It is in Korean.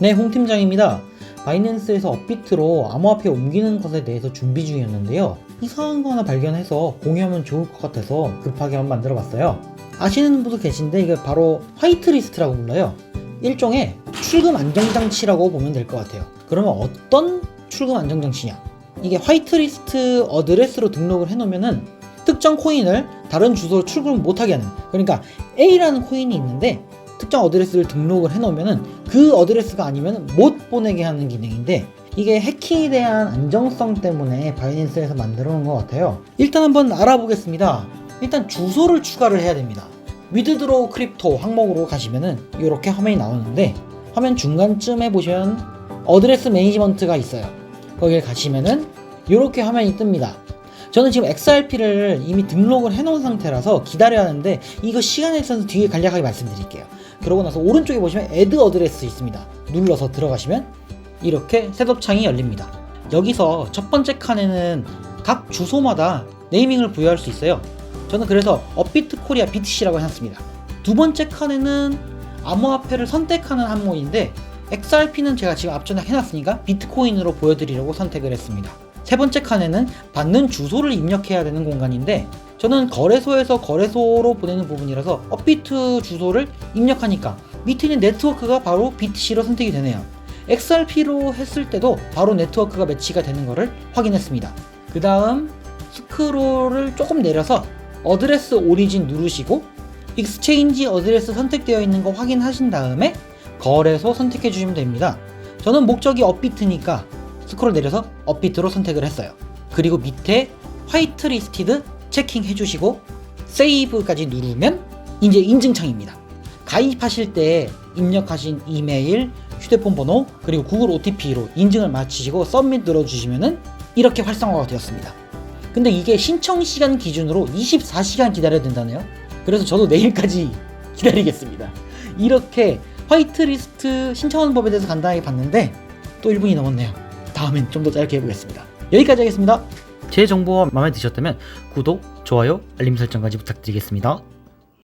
네, 홍 팀장입니다. 바이낸스에서 업비트로 암호화폐 옮기는 것에 대해서 준비 중이었는데요. 이상한 거 하나 발견해서 공유하면 좋을 것 같아서 급하게 한번 만들어 봤어요. 아시는 분도 계신데 이게 바로 화이트리스트라고 불러요. 일종의 출금 안정장치라고 보면 될 것 같아요. 그러면 어떤 출금 안정장치냐? 이게 화이트리스트 어드레스로 등록을 해놓으면은 특정 코인을 다른 주소로 출금을 못하게 하는 그러니까 A라는 코인이 있는데 특정 어드레스를 등록을 해놓으면은 그 어드레스가 아니면 못 보내게 하는 기능인데 이게 해킹에 대한 안정성 때문에 바이낸스에서 만들어 놓은 것 같아요. 일단 한번 알아보겠습니다. 일단 주소를 추가를 해야 됩니다. 위드드로우 크립토 항목으로 가시면은 이렇게 화면이 나오는데 화면 중간쯤에 보시면 어드레스 매니지먼트가 있어요. 거기에 가시면은 이렇게 화면이 뜹니다. 저는 지금 XRP를 이미 등록을 해놓은 상태라서 기다려야 하는데 이거 시간에 있어서 뒤에 간략하게 말씀드릴게요. 그러고 나서 오른쪽에 보시면 애드 어드레스 있습니다. 눌러서 들어가시면 이렇게 셋업 창이 열립니다. 여기서 첫 번째 칸에는 각 주소마다 네이밍을 부여할 수 있어요. 저는 그래서 업비트 코리아 BTC라고 해놨습니다. 두 번째 칸에는 암호화폐를 선택하는 항목인데 XRP는 제가 지금 앞전에 해놨으니까 비트코인으로 보여드리려고 선택을 했습니다. 세 번째 칸에는 받는 주소를 입력해야 되는 공간인데 저는 거래소에서 거래소로 보내는 부분이라서 업비트 주소를 입력하니까 밑에 있는 네트워크가 바로 BTC로 선택이 되네요. XRP로 했을 때도 바로 네트워크가 매치가 되는 것을 확인했습니다. 그 다음 스크롤을 조금 내려서 어드레스 오리진 누르시고 익스체인지 어드레스 선택되어 있는 거 확인하신 다음에 거래소 선택해 주시면 됩니다. 저는 목적이 업비트니까 스크롤 내려서 업비트로 선택을 했어요. 그리고 밑에 화이트 리스티드 체킹 해주시고 세이브까지 누르면 이제 인증창입니다. 가입하실 때 입력하신 이메일, 휴대폰 번호, 그리고 구글 OTP로 인증을 마치시고 썸밋 눌러주시면은 이렇게 활성화가 되었습니다. 근데 이게 신청 시간 기준으로 24시간 기다려야 된다네요. 그래서 저도 내일까지 기다리겠습니다. 이렇게 화이트리스트 신청하는 법에 대해서 간단하게 봤는데 또 1분이 넘었네요. 다음엔 좀 더 짧게 해보겠습니다. 여기까지 하겠습니다. 제 정보가 마음에 드셨다면 구독, 좋아요, 알림 설정까지 부탁드리겠습니다.